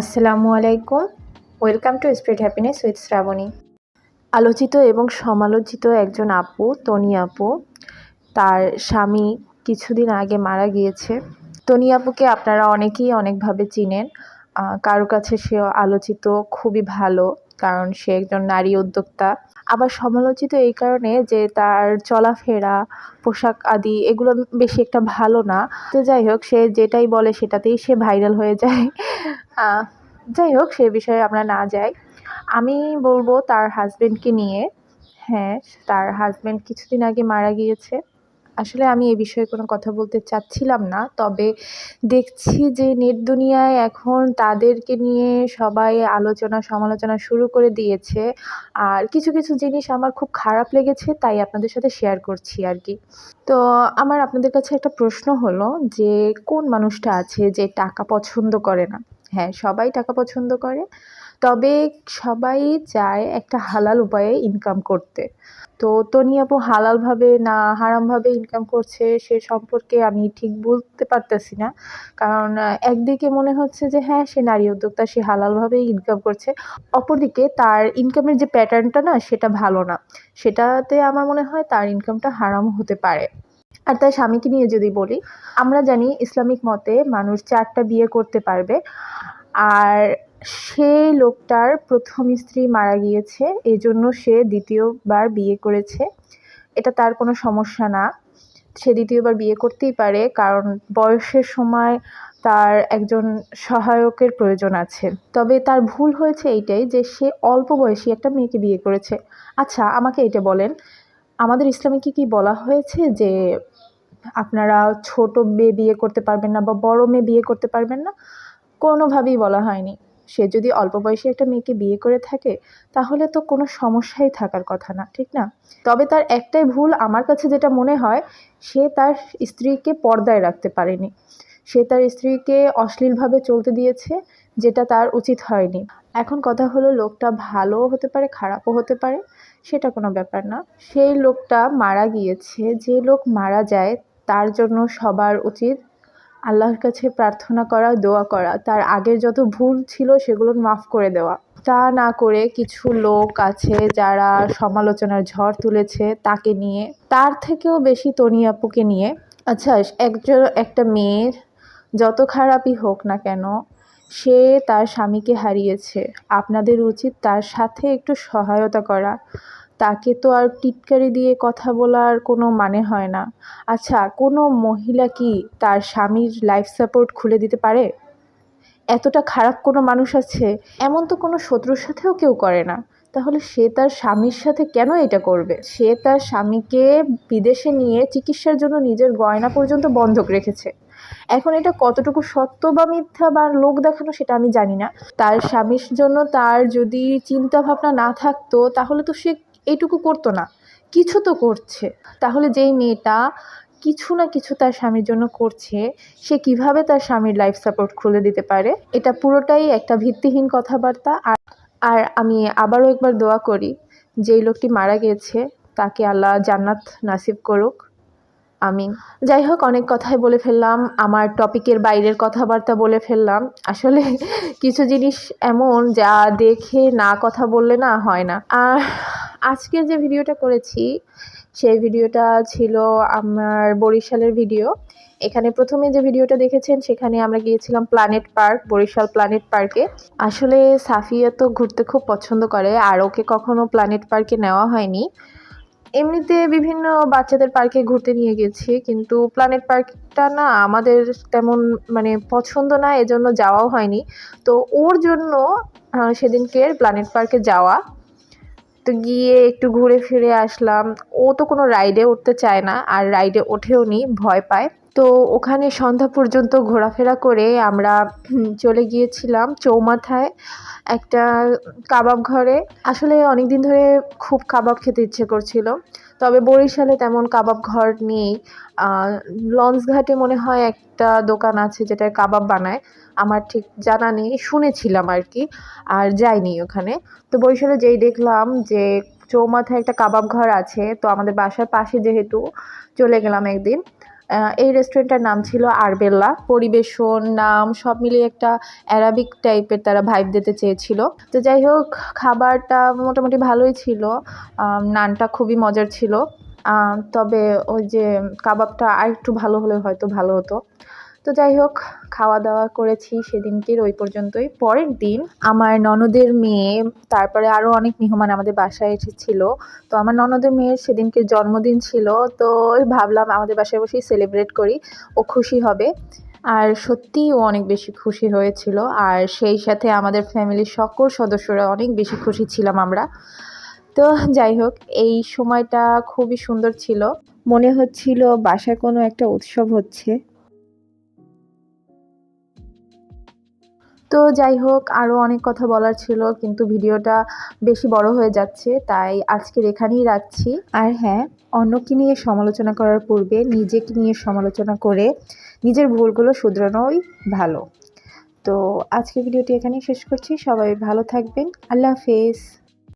আসসালামু আলাইকুম। Welcome to spread happiness with Shrabani আলোচিত এবং সমালোচিত একজন আপু, তনি আপু, তার স্বামী কিছুদিন আগে মারা গিয়েছে। তনি আপুকে আপনারা অনেকেই অনেকভাবে চিনেন। কারও কাছে সে আলোচিত, খুবই ভালো। কারণ সে একজন নারী উদ্যোক্তা। আবার সমালোচিত এই কারণে যে তার চলাফেরা, পোশাক আদি এগুলো বেশি একটা ভালো না। তো যাই হোক, সে যেটাই বলে সেটাতেই সে ভাইরাল হয়ে যায়। যাই হোক, সে বিষয়ে আমরা না যাই। আমি বলব তার হাজবেন্ডকে নিয়ে। হ্যাঁ তার হাজবেন্ড কিছুদিন আগে মারা গিয়েছে। আসলে আমি এ বিষয়ে কোনো কথা বলতে চাচ্ছিলাম না, তবে দেখছি যে নেট দুনিয়ায় এখন তাদেরকে নিয়ে সবাই আলোচনা, সমালোচনা শুরু করে দিয়েছে। আর কিছু কিছু জিনিস আমার খুব খারাপ লেগেছে, তাই আপনাদের সাথে শেয়ার করছি আর কি। তো আমার আপনাদের কাছে একটা প্রশ্ন হলো যে, কোন মানুষটা আছে যে টাকা পছন্দ করে না? হ্যাঁ সবাই টাকা পছন্দ করে তবে সবাই চায় একটা হালাল উপায়ে ইনকাম করতে। তো তনি আপু হালালভাবে না হারামভাবে ইনকাম করছে সে সম্পর্কে আমি ঠিক বলতে পারতেছি না। কারণ একদিকে মনে হচ্ছে যে হ্যাঁ সে নারী উদ্যোক্তা, সে হালালভাবেই ইনকাম করছে। অপরদিকে তার ইনকামের যে প্যাটার্নটা না, সেটা ভালো না। সেটাতে আমার মনে হয় তার ইনকামটা হারাম হতে পারে। আর তার স্বামীকে নিয়ে যদি বলি, আমরা জানি ইসলামিক মতে মানুষ চারটা বিয়ে করতে পারবে। আর সেই লোকটার প্রথম স্ত্রী মারা গিয়েছে, এজন্য সে দ্বিতীয়বার বিয়ে করেছে। এটা তার কোনো সমস্যা না। সে দ্বিতীয়বার বিয়ে করতেই পারে, কারণ বয়সের সময় তার একজন সহায়কের প্রয়োজন আছে। তবে তার ভুল হয়েছে এইটাই যে সে অল্প বয়সী একটা মেয়েকে বিয়ে করেছে। আচ্ছা আমাকে এটা বলেন, আমাদের ইসলামে কি কি বলা হয়েছে যে আপনারা ছোট মেয়ে বিয়ে করতে পারবেন না বা বড় মেয়ে বিয়ে করতে পারবেন না? কোনোভাবেই বলা হয়নি। সে যদি অল্প বয়সী একটা মেয়েকে বিয়ে করে থাকে, তাহলে তো কোনো সমস্যাই থাকার কথা না, ঠিক না? তবে তার একটাই ভুল আমার কাছে যেটা মনে হয়, সে তার স্ত্রীকে পর্দায় রাখতে পারেনি। সে তার স্ত্রীকে অশ্লীলভাবে চলতে দিয়েছে, যেটা তার উচিত হয়নি। এখন কথা হলো, লোকটা ভালোও হতে পারে, খারাপও হতে পারে, সেটা কোনো ব্যাপার না। সেই লোকটা মারা গিয়েছে, যে লোক মারা যায়, তার জন্য সবার উচিত আল্লাহর কাছে প্রার্থনা করা, দোয়া করা, তার আগের যত ভুল ছিল সেগুলো মাফ করে দেওয়া। তা না করে কিছু লোক আছে যারা সমালোচনার ঝড় তুলেছে তাকে নিয়ে, তার থেকেও বেশি তনি আপুকে নিয়ে। আচ্ছা একজন, একটা মেয়ের যত খারাপই হোক না কেন, সে তার স্বামীকে হারিয়েছে। আপনাদের উচিত তার সাথে একটু সহায়তা করা। তাকে তো আর টিটকারি দিয়ে কথা বলার কোনো মানে হয় না। আচ্ছা কোনো মহিলা কি তার স্বামীর লাইফ সাপোর্ট খুলে দিতে পারে? এতটা খারাপ কোনো মানুষ আছে, এমন তো কোনো শত্রুর সাথেও কেউ করে না। তাহলে সে তার স্বামীর সাথে কেন এটা করবে? সে তার স্বামীকে বিদেশে নিয়ে চিকিৎসার জন্য নিজের গয়না পর্যন্ত বন্ধক রেখেছে। এখন এটা কতটুকু সত্য বা মিথ্যা বা লোক দেখানো সেটা আমি জানি না। তার স্বামীর জন্য তার যদি চিন্তা ভাবনা না থাকতো, তাহলে তো সে এইটুকু করতো না। কিছু তো করছে। তাহলে যেই মেয়েটা কিছু না কিছু তার স্বামীর জন্য করছে, সে কীভাবে তার স্বামীর লাইফ সাপোর্ট খুলে দিতে পারে? এটা পুরোটাই একটা ভিত্তিহীন কথাবার্তা। আর আর আমি আবারও একবার দোয়া করি, যেই লোকটি মারা গিয়েছে তাকে আল্লাহ জান্নাত নাসিব করুক। আমি যাই হোক, অনেক কথাই বলে ফেললাম। আমার টপিকের বাইরের কথাবার্তা বলে ফেললাম। আসলে কিছু জিনিস এমন যা দেখে না কথা বললে না হয় না। আর আজকে যে ভিডিওটা করেছি, সেই ভিডিওটা ছিল আমার বরিশালের ভিডিও। এখানে প্রথমে যে ভিডিওটা দেখেছেন, সেখানে আমরা গিয়েছিলাম প্ল্যানেট পার্ক বরিশাল প্ল্যানেট পার্কে আসলে সাফিয়া তো ঘুরতে খুব পছন্দ করে, আর ওকে কখনো প্ল্যানেট পার্কে নেওয়া হয়নি। এমনিতে বিভিন্ন বাচ্চাদের পার্কে ঘুরতে নিয়ে গেছি, কিন্তু প্ল্যানেট পার্কটা না আমাদের তেমন মানে পছন্দ না, এজন্য যাওয়াও হয়নি। তো ওর জন্য সেদিনকে প্ল্যানেট পার্কে যাওয়া তো গিয়ে একটু ঘুরে ফিরে আসলাম। ও তো কোনো রাইডে উঠতে চায় না, আর রাইডে ওঠেও নি ভয় পায়। তো ওখানে সন্ধ্যা পর্যন্ত ঘোরাফেরা করে আমরা চলে গিয়েছিলাম চৌমাথায় একটা কাবাব ঘরে। আসলে অনেক দিন ধরে খুব কাবাব খেতে ইচ্ছে করছিল। তবে বরিশালে তেমন কাবাব ঘর নেই। লঞ্চ ঘাটে মনে হয় একটা দোকান আছে যেটা কাবাব বানায়। আমার ঠিক জানা নেই, শুনেছিলাম আর কি, আর যাইনি ওখানে। তো বরিশালে যেই দেখলাম যে চৌমাথায় একটা কাবাব ঘর আছে, তো আমাদের বাসার পাশে যেহেতু চলে গেলাম একদিন। এই রেস্টুরেন্টটার নাম ছিল আরবেল্লা। পরিবেশন, নাম সব মিলিয়ে একটা অ্যারাবিক টাইপের তারা ভাইব দিতে চেয়েছিল। তো যাই হোক, খাবারটা মোটামুটি ভালোই ছিল। নানটা খুবই মজার ছিল। তবে ওই যে কাবাবটা আর একটু ভালো হলে হয়তো ভালো হতো। তো যাই হোক খাওয়া দাওয়া করেছি সেদিনকের ওই পর্যন্তই। পরের দিন আমার ননদের মেয়ে, তারপরে আরও অনেক মেহমান আমাদের বাসায় এসেছিল। তো আমার ননদের মেয়ের সেদিনকে জন্মদিন ছিল, তো ভাবলাম আমাদের বাসায় বসেই সেলিব্রেট করি, ও খুশি হবে। আর সত্যিই ও অনেক বেশি খুশি হয়েছিল, আর সেই সাথে আমাদের ফ্যামিলির সকল সদস্যরা অনেক বেশি খুশি ছিলাম আমরা। তো যাই হোক, এই সময়টা খুবই সুন্দর ছিল। মনে হচ্ছিল বাসায় কোনো একটা উৎসব হচ্ছে। তো যাই হোক আরও অনেক কথা বলার ছিল, কিন্তু ভিডিওটা বেশি বড় হয়ে যাচ্ছে, তাই আজকের এখানেই রাখছি। আর হ্যাঁ অন্যকে নিয়ে সমালোচনা করার পূর্বে নিজেকে নিয়ে সমালোচনা করে নিজের ভুলগুলো শুধরানোই ভালো। তো আজকের ভিডিওটি এখানেই শেষ করছি, সবাই ভালো থাকবেন, আল্লাহ হাফেজ।